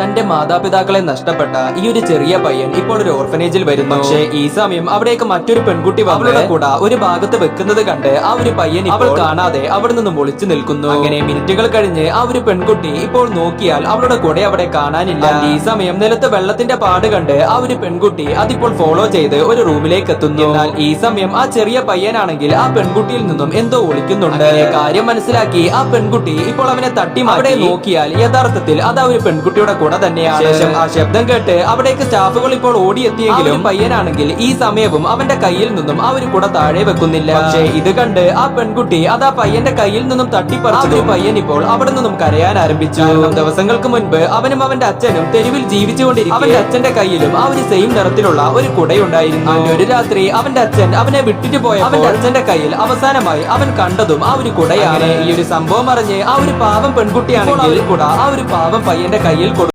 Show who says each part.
Speaker 1: തന്റെ മാതാപിതാക്കളെ നഷ്ടപ്പെട്ട ഈ ഒരു ചെറിയ പയ്യൻ ഇപ്പോൾ ഒരു ഓർഫനേജിൽ വരുന്നു. പക്ഷേ ഈ സമയം അവിടേക്ക് മറ്റൊരു പെൺകുട്ടി അവളുടെ കൂടെ ഒരു ഭാഗത്ത് വെക്കുന്നത് കണ്ട് ആ ഒരു പയ്യൻ അവൾ കാണാതെ അവിടെ നിന്നും ഒളിച്ചു നിൽക്കുന്നു. അങ്ങനെ മിനിറ്റുകൾ കഴിഞ്ഞ് ആ ഒരു പെൺകുട്ടി ഇപ്പോൾ നോക്കിയാൽ അവളുടെ കൂടെ അവിടെ കാണാനില്ല. ഈ സമയം നിലത്ത് വെള്ളത്തിന്റെ പാട് കണ്ട് ആ ഒരു പെൺകുട്ടി അതിപ്പോൾ ഫോളോ ചെയ്ത് ഒരു റൂമിലേക്ക് എത്തുന്നു. എന്നാൽ ഈ സമയം ആ ചെറിയ പയ്യനാണെങ്കിൽ ആ പെൺകുട്ടിയിൽ നിന്നും എന്തോ ഒളിക്കുന്നുണ്ട്. കാര്യം മനസ്സിലാക്കി ആ പെൺകുട്ടി ഇപ്പോൾ അവനെ തട്ടി അവിടെ നോക്കിയാൽ യഥാർത്ഥത്തിൽ അത് ആ ഒരു പെൺകുട്ടിയുടെ കൂടെ തന്നെയാണ്. ശേഷം ആ ശബ്ദം കേട്ട് അവിടേക്ക് സ്റ്റാഫുകൾ ഇപ്പോൾ ഓടിയെത്തിയെങ്കിലും പയ്യനാണെങ്കിൽ ഈ സമയവും അവന്റെ കയ്യിൽ നിന്നും ആ ഒരു കുട താഴെ വെക്കുന്നില്ല. പക്ഷേ ഇത് കണ്ട് ആ പെൺകുട്ടി അത് ആ പയ്യന്റെ കയ്യിൽ നിന്നും തട്ടിപ്പറിച്ചു പയ്യൻ ഇപ്പോൾ അവിടെ നിന്നും കരയാൻ ആരംഭിച്ചു. ദിവസങ്ങൾക്ക് മുൻപ് അവനും അവന്റെ അച്ഛനും തെരുവിൽ ജീവിച്ചുകൊണ്ടിരിക്കും അവന്റെ അച്ഛന്റെ കയ്യിലും ആ ഒരു സെയിം നിറത്തിലുള്ള ഒരു കുടയുണ്ടായിരുന്നു. ഒരു രാത്രി അവന്റെ അച്ഛൻ അവനെ വിട്ടിട്ട് പോയ അവന്റെ അച്ഛന്റെ കയ്യിൽ അവസാനമായി അവൻ കണ്ടതും ആ ഒരു കുടയാണ്. ഈ ഒരു സംഭവം അറിഞ്ഞ് ആ ഒരു പാവം പെൺകുട്ടിയാണെങ്കിൽ കുട ആ ഒരു പാവം പയ്യന്റെ കയ്യിൽ കൊടുത്തു